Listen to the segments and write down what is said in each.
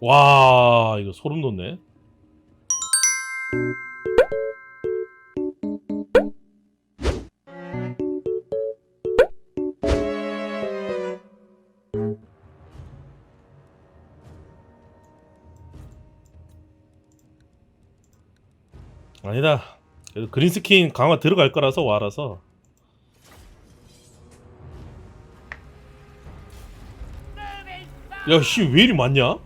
와 이거 소름 돋네. 아니다. 그래도 그린 스킨 강화 들어갈 거라서 와라서. 야, 씨, 왜 이리 많냐?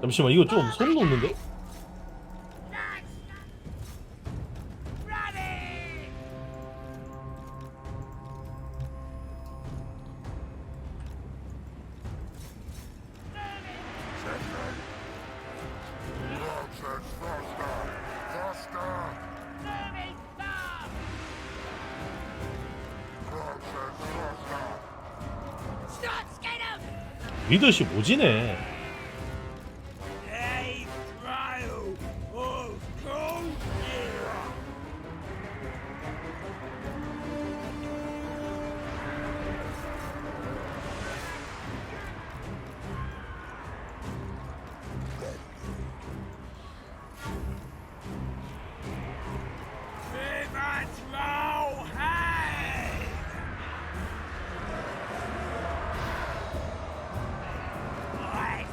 잠시만, 이거 좀 소름 돋는데? 리더십 오지네.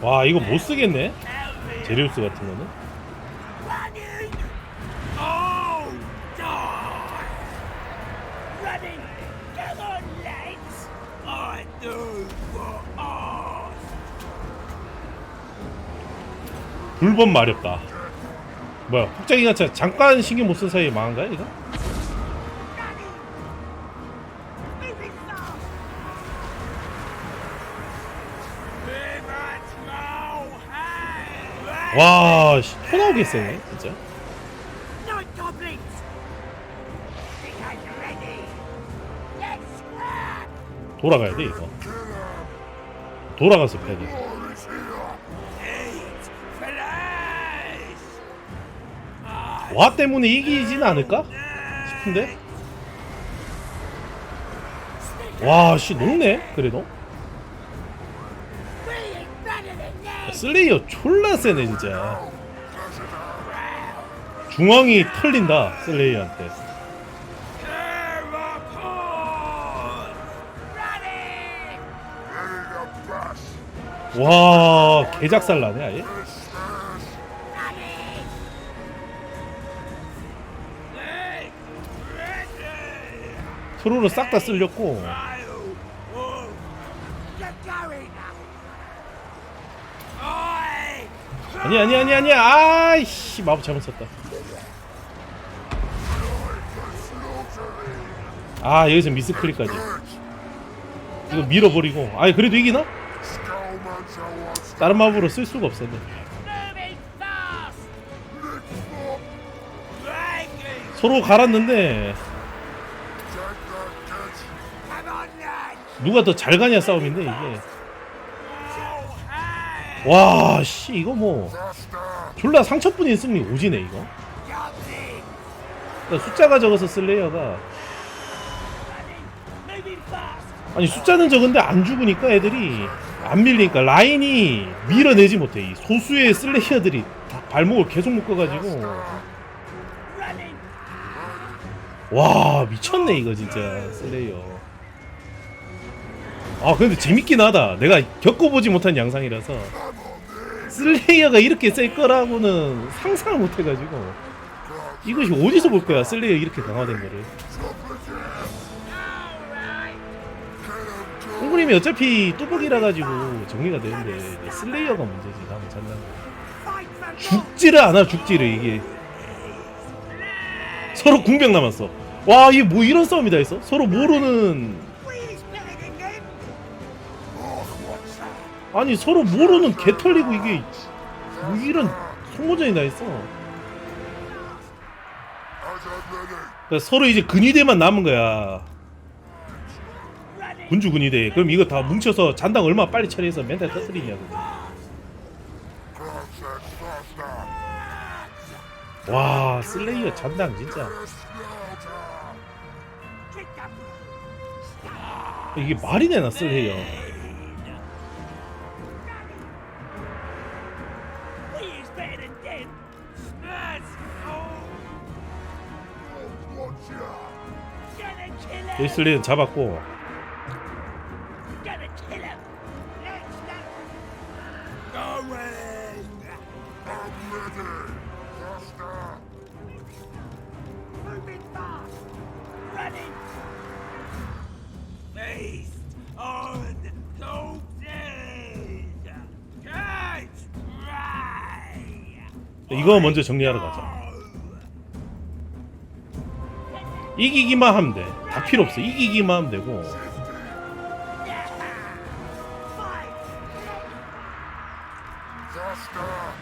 와, 이거 못 쓰겠네? 제리우스 같은 거는? 불법 마렵다. 뭐야, 폭장이가 자- 잠깐 신경 못 쓴 사이에 망한 거야, 이거? 와, 씨, 토 진짜. Ready! Let's scrap! 돌아가야 돼, 이거. 돌아가서 패야 돼. 와 때문에 이기진 않을까? 싶은데? 와, 씨, 녹네, 그래도. 슬레이어 졸라 세네, 진짜. 중앙이 털린다, 슬레이어한테. 와, 개작살 나네, 아예. 트로를 싹다 쓸렸고. 아니, 아니, 아니, 아니야. 아이씨, 마법 잘못 썼다. 아, 여기서 미스클릭까지. 이거 밀어버리고. 아니, 그래도 이기나? 다른 마법으로 쓸 수가 없었네. 서로 갈았는데! 누가 더 잘 가냐 싸움인데 이게. 와, 씨, 이거 뭐 졸라 상처뿐인 승리 오지네 이거. 그러니까 숫자가 적어서 슬레이어가! 아니 숫자는 적은데 안 죽으니까 애들이 안 밀리니까 라인이 밀어내지 못해 이 소수의 슬레이어들이 다 발목을 계속 묶어가지고! 와 미쳤네 이거 진짜 슬레이어 아 근데 재밌긴 하다. 내가 겪어보지 못한 양상이라서. 슬레이어가 이렇게 셀 거라고는 상상을 못 해가지고. 이것이 어디서 볼 거야 슬레이어 이렇게 강화된 거를! 홍구님이 어차피 뚜벅이라 가지고 정리가 되는데 슬레이어가 문제지 장난 Fight for 죽지를 않아 죽지를 이게. 서로 궁병 남았어. 와 이게 뭐 이런 싸움이 다 있어? 서로 모르는 아니 서로 모르는 개 털리고 이게 뭐 이런 소모전이 다 있어 그러니까 서로 이제 근위대만 남은 거야! 군주 근위대 그럼 이거 다 뭉쳐서 잔당 얼마 빨리 처리해서 멘탈 터뜨리냐고 와 슬레이어 잔당 진짜! 이게 말이 되나 슬레이어 better than. Smash! Oh, gonna kill him. 슬레이어 잡았고 Gonna kill him. Let's go. Going. Moving fast. 이거 먼저 정리하러 가자. 이기기만 하면 돼다 필요 없어. 이기기만 하면 되고.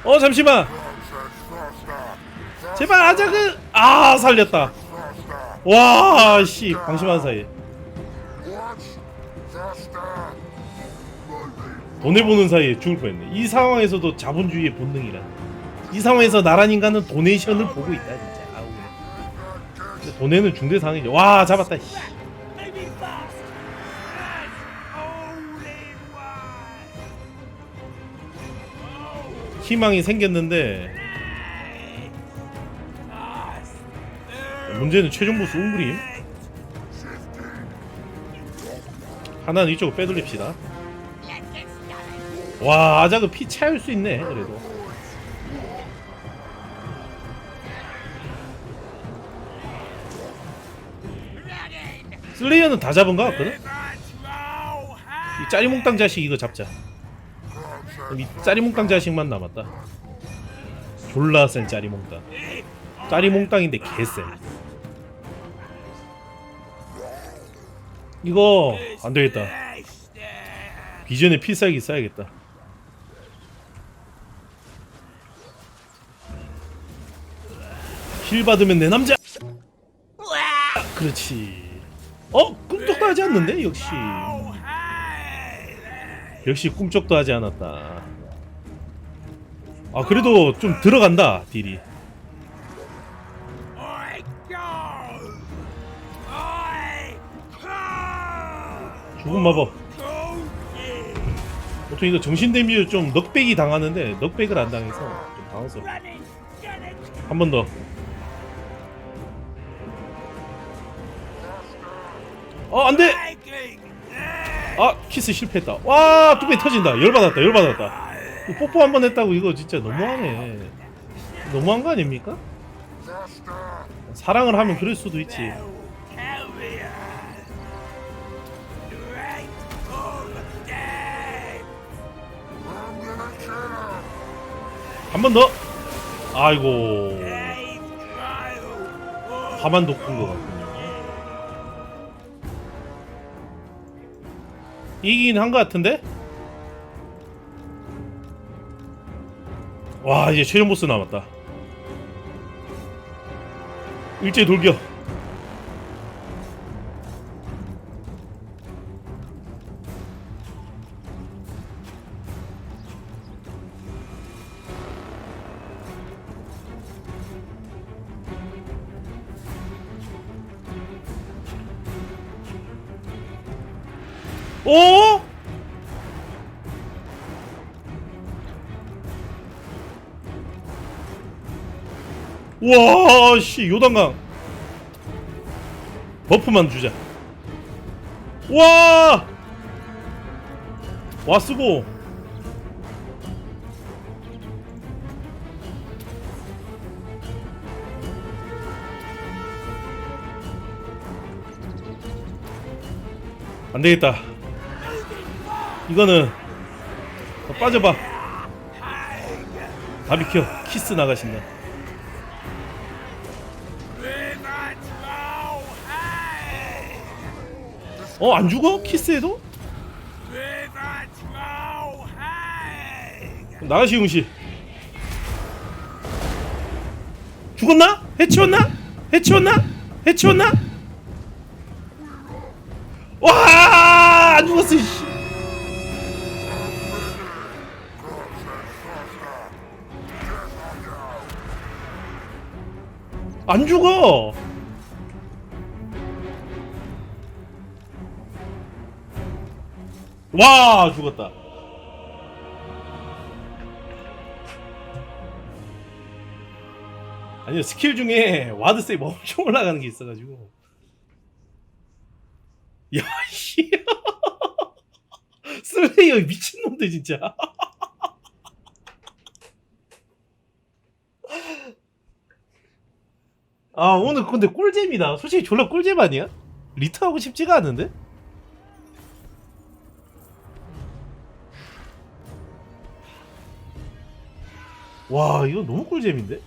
어 잠시만. 제발 아자그. 아 살렸다. 와씨 방심한 사이에. 돈을 보는 사이에 죽을 뻔했네. 이 상황에서도 자본주의의 본능이라 이 상황에서 나란 인간은 도네이션을 보고 있다 진짜 아우 돈에는 중대 상황이죠 와 잡았다 씨. 희망이 생겼는데. 문제는 최종 보스 웅그림 하나는 이쪽으로 빼돌립시다 와 아자그 피 차일 수 있네 그래도 슬레이어는 다 잡은 거 같거든? 이 짜리몽땅 자식 이거 잡자. 이 짜리몽땅 자식만 남았다. 졸라 센 짜리몽땅. 짜리몽땅인데 개쎄 이거 안되겠다. 비전에 필살기 써야겠다. 힐 받으면 내 남자. 그렇지 어? 꿈쩍도 하지 않는데 역시 역시 꿈쩍도 하지 않았다 아 그래도 좀 들어간다 딜이. 죽은 마법. 보통 이거 정신 데미지 좀 넉백이 당하는데 넉백을 안 당해서 좀. Gonna 한번 더. 어, 안 돼! taking. 아, 키스 실패했다. 와, 뚝배기 터진다. 열받았다, 열받았다. 뽀뽀 한 번 했다고 이거 진짜 너무하네. 너무한 거 아닙니까? 사랑을 하면 그럴 수도 있지. 한 번 더. 아이고. 화만 돋군 것 같군 이긴 한 것 같은데? 와 이제 최종 보스 남았다. 일제 돌격. 오? 와, 씨, 요단강. 버프만 주자. 와! 와 쓰고. 안 되겠다. 이거는 더 빠져봐. 다 비켜. 키스 나가신다. 어, 안 죽어? 키스해도? 나가시 용씨. 죽었나? 해치웠나? 해치웠나? 해치웠나? 와! 안 죽었어. 씨. 안 죽어. 와 죽었다. 아니요 스킬 중에 와드 세이브 엄청 올라가는 게 있어가지고. 야씨 슬레이어 미친놈들 진짜. 아 오늘 근데 꿀잼이다. 솔직히 졸라 꿀잼 아니야? 리트하고 싶지가 않은데? 와 이거 너무 꿀잼인데?